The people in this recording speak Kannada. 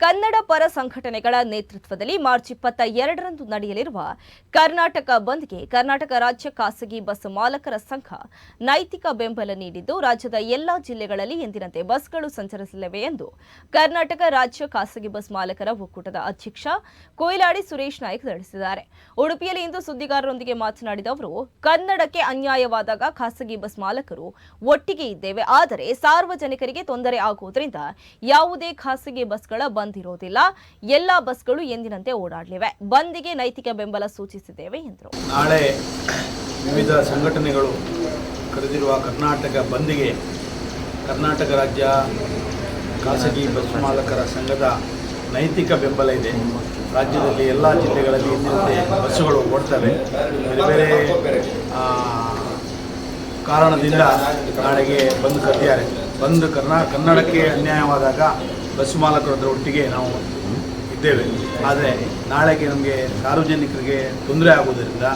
ಕನ್ನಡ ಪರ ಸಂಘಟನೆಗಳ ನೇತೃತ್ವದಲ್ಲಿ ಮಾರ್ಚ್ ಇಪ್ಪತ್ತ ಎರಡರಂದು ನಡೆಯಲಿರುವ ಕರ್ನಾಟಕ ಬಂದ್ಗೆ ಕರ್ನಾಟಕ ರಾಜ್ಯ ಖಾಸಗಿ ಬಸ್ ಮಾಲಕರ ಸಂಘ ನೈತಿಕ ಬೆಂಬಲ ನೀಡಿದ್ದು, ರಾಜ್ಯದ ಎಲ್ಲಾ ಜಿಲ್ಲೆಗಳಲ್ಲಿ ಎಂದಿನಂತೆ ಬಸ್ಗಳು ಸಂಚರಿಸಲಿವೆ ಎಂದು ಕರ್ನಾಟಕ ರಾಜ್ಯ ಖಾಸಗಿ ಬಸ್ ಮಾಲಕರ ಒಕ್ಕೂಟದ ಅಧ್ಯಕ್ಷ ಕೊಯಿಲಾಡಿ ಸುರೇಶ್ ನಾಯ್ಕ್ ತಿಳಿಸಿದ್ದಾರೆ. ಉಡುಪಿಯಲ್ಲಿ ಇಂದು ಸುದ್ದಿಗಾರರೊಂದಿಗೆ ಮಾತನಾಡಿದ ಅವರು, ಕನ್ನಡಕ್ಕೆ ಅನ್ಯಾಯವಾದಾಗ ಖಾಸಗಿ ಬಸ್ ಮಾಲಕರು ಒಟ್ಟಿಗೆ ಇದ್ದೇವೆ, ಆದರೆ ಸಾರ್ವಜನಿಕರಿಗೆ ತೊಂದರೆ ಆಗುವುದರಿಂದ ಯಾವುದೇ ಖಾಸಗಿ ಬಸ್ಗಳ ಇರೋದಿಲ್ಲ ಎಲ್ಲ ಬಸ್ಗಳು ಎಂದಿನಂತೆ ಓಡಾಡಲಿವೆ. ಬಂದಿಗೆ ನೈತಿಕ ಬೆಂಬಲ ಸೂಚಿಸಿದ್ದೇವೆ ಎಂದರು. ನಾಳೆ ವಿವಿಧ ಸಂಘಟನೆಗಳು ಕರೆದಿರುವ ಕರ್ನಾಟಕ ಬಂದ್ಗೆ ಕರ್ನಾಟಕ ರಾಜ್ಯ ಖಾಸಗಿ ಬಸ್ ಮಾಲಕರ ಸಂಘದ ನೈತಿಕ ಬೆಂಬಲ ಇದೆ. ರಾಜ್ಯದಲ್ಲಿ ಎಲ್ಲ ಜಿಲ್ಲೆಗಳಲ್ಲಿ ಎಂದಿನಂತೆ ಬಸ್ಸುಗಳು ಓಡ್ತವೆ. ಬೇರೆ ಬೇರೆ ಕಾರಣದಿಂದ ನಾಳೆಗೆ ಬಂದ್ ಕರೆದಿದ್ದಾರೆ ಬಂದ್ ಕರ್ನಾ, ಕನ್ನಡಕ್ಕೆ ಅನ್ಯಾಯವಾದಾಗ ಬಸ್ ಮಾಲಕರದ್ರ ಒಟ್ಟಿಗೆ ನಾವು ಇದ್ದೇವೆ. ಆದರೆ ನಾಳೆಗೆ ನಮಗೆ ಸಾರ್ವಜನಿಕರಿಗೆ ತೊಂದರೆ ಆಗುವುದರಿಂದ